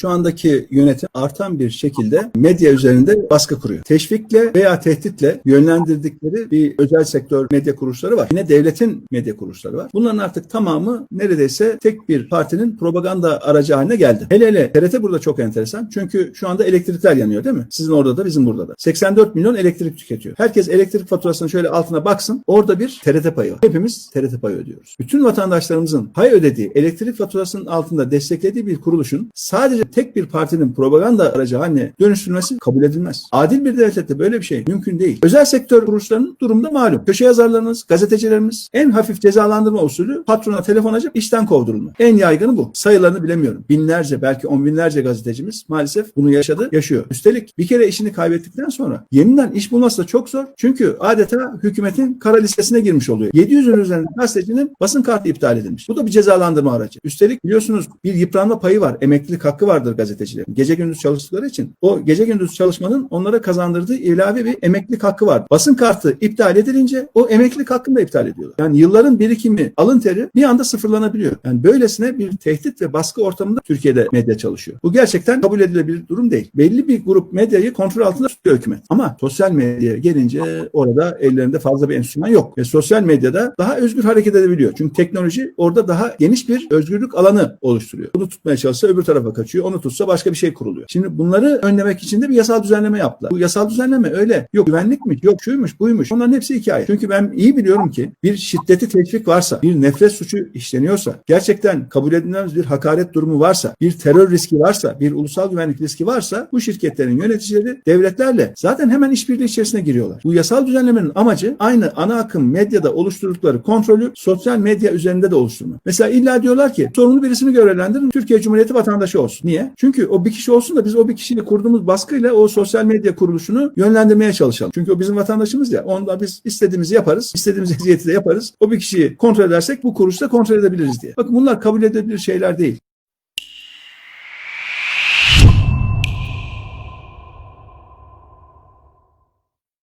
şu andaki yönetim artan bir şekilde medya üzerinde baskı kuruyor. Teşvikle veya tehditle yönlendirdikleri bir özel sektör medya kuruluşları var. Yine devletin medya kuruluşları var. Bunların artık tamamı neredeyse tek bir partinin propaganda aracı haline geldi. Hele hele TRT burada çok enteresan. Çünkü şu anda elektrikler yanıyor değil mi? Sizin orada da bizim burada da. 84 milyon elektrik tüketiyor. Herkes elektrik faturasının şöyle altına baksın. Orada bir TRT payı var. Hepimiz TRT payı ödüyoruz. Bütün vatandaşlarımızın pay ödediği elektrik faturasının altında desteklediği bir kuruluşun sadece tek bir partinin propaganda aracı haline dönüştürülmesi kabul edilmez. Adil bir devlette böyle bir şey mümkün değil. Özel sektör kuruluşlarının durumda malum. Köşe yazarlarımız, gazetecilerimiz en hafif cezalandırma usulü patrona telefon açıp işten kovdurulma. En yaygını bu. Sayılarını bilemiyorum. Binlerce belki on binlerce gazetecimiz maalesef bunu yaşadı, yaşıyor. Üstelik bir kere işini kaybettikten sonra yeniden iş bulması da çok zor. Çünkü adeta hükümetin kara listesine girmiş oluyor. 700'ün üzerinde gazetecinin basın kartı iptal edilmiş. Bu da bir cezalandırma aracı. Üstelik biliyorsunuz bir yıpranma payı var. Emeklilik hakkı vardır gazetecilerin. Gece gündüz çalıştıkları için o gece gündüz çalışmanın onlara kazandırdığı ilave bir emeklilik hakkı var. Basın kartı iptal edilince o emeklilik hakkını da iptal ediyorlar. Yani yılların birikimi, alın teri bir anda sıfırlanabiliyor. Yani böylesine bir tehdit ve baskı ortamında Türkiye'de medya çalışıyor. Bu gerçekten kabul edilebilir durum değil. Belli bir grup medyayı kontrol altında tutuyor hükümet. Ama sosyal medyaya gelince orada ellerinde fazla bir enstrüman yok. Ve sosyal medyada daha özgür hareket edebiliyor. Çünkü teknoloji orada daha geniş bir özgürlük alanı oluşturuyor. Bunu tutmaya çalışsa öbür tarafa kaçıyor. Onu tutsa başka bir şey kuruluyor. Şimdi bunları önlemek için de bir yasal düzenleme yaptılar. Bu yasal düzenleme öyle. Yok güvenlikmiş, yok şuymuş, buymuş. Onların hepsi hikaye. Çünkü ben iyi biliyorum ki bir şiddeti teşvik varsa, bir nefret suçu işleniyorsa, gerçekten kabul edilemez bir hakaret durumu varsa, bir terör riski varsa, bir ulusal güvenlik riski varsa bu şirketlerin yöneticileri devletlerle zaten hemen işbirliği içerisine giriyorlar. Bu yasal düzenlemenin amacı aynı ana akım medyada oluşturdukları kontrolü sosyal medya üzerinde de oluşturmak. Mesela illa diyorlar ki sorumlu birisini görevlendirin Türkiye Cumhuriyeti vatandaşı olsun. Niye? Çünkü o bir kişi olsun da biz o bir kişiyle kurduğumuz baskıyla o sosyal medya kuruluşunu yönlendirmeye çalışalım. Çünkü o bizim vatandaşımız ya. Onda biz istediğimizi yaparız. istediğimiz eziyeti de yaparız. O bir kişiyi kontrol edersek bu kuruluşu da kontrol edebiliriz diye. Bakın bunlar kabul edilebilir şeyler değil.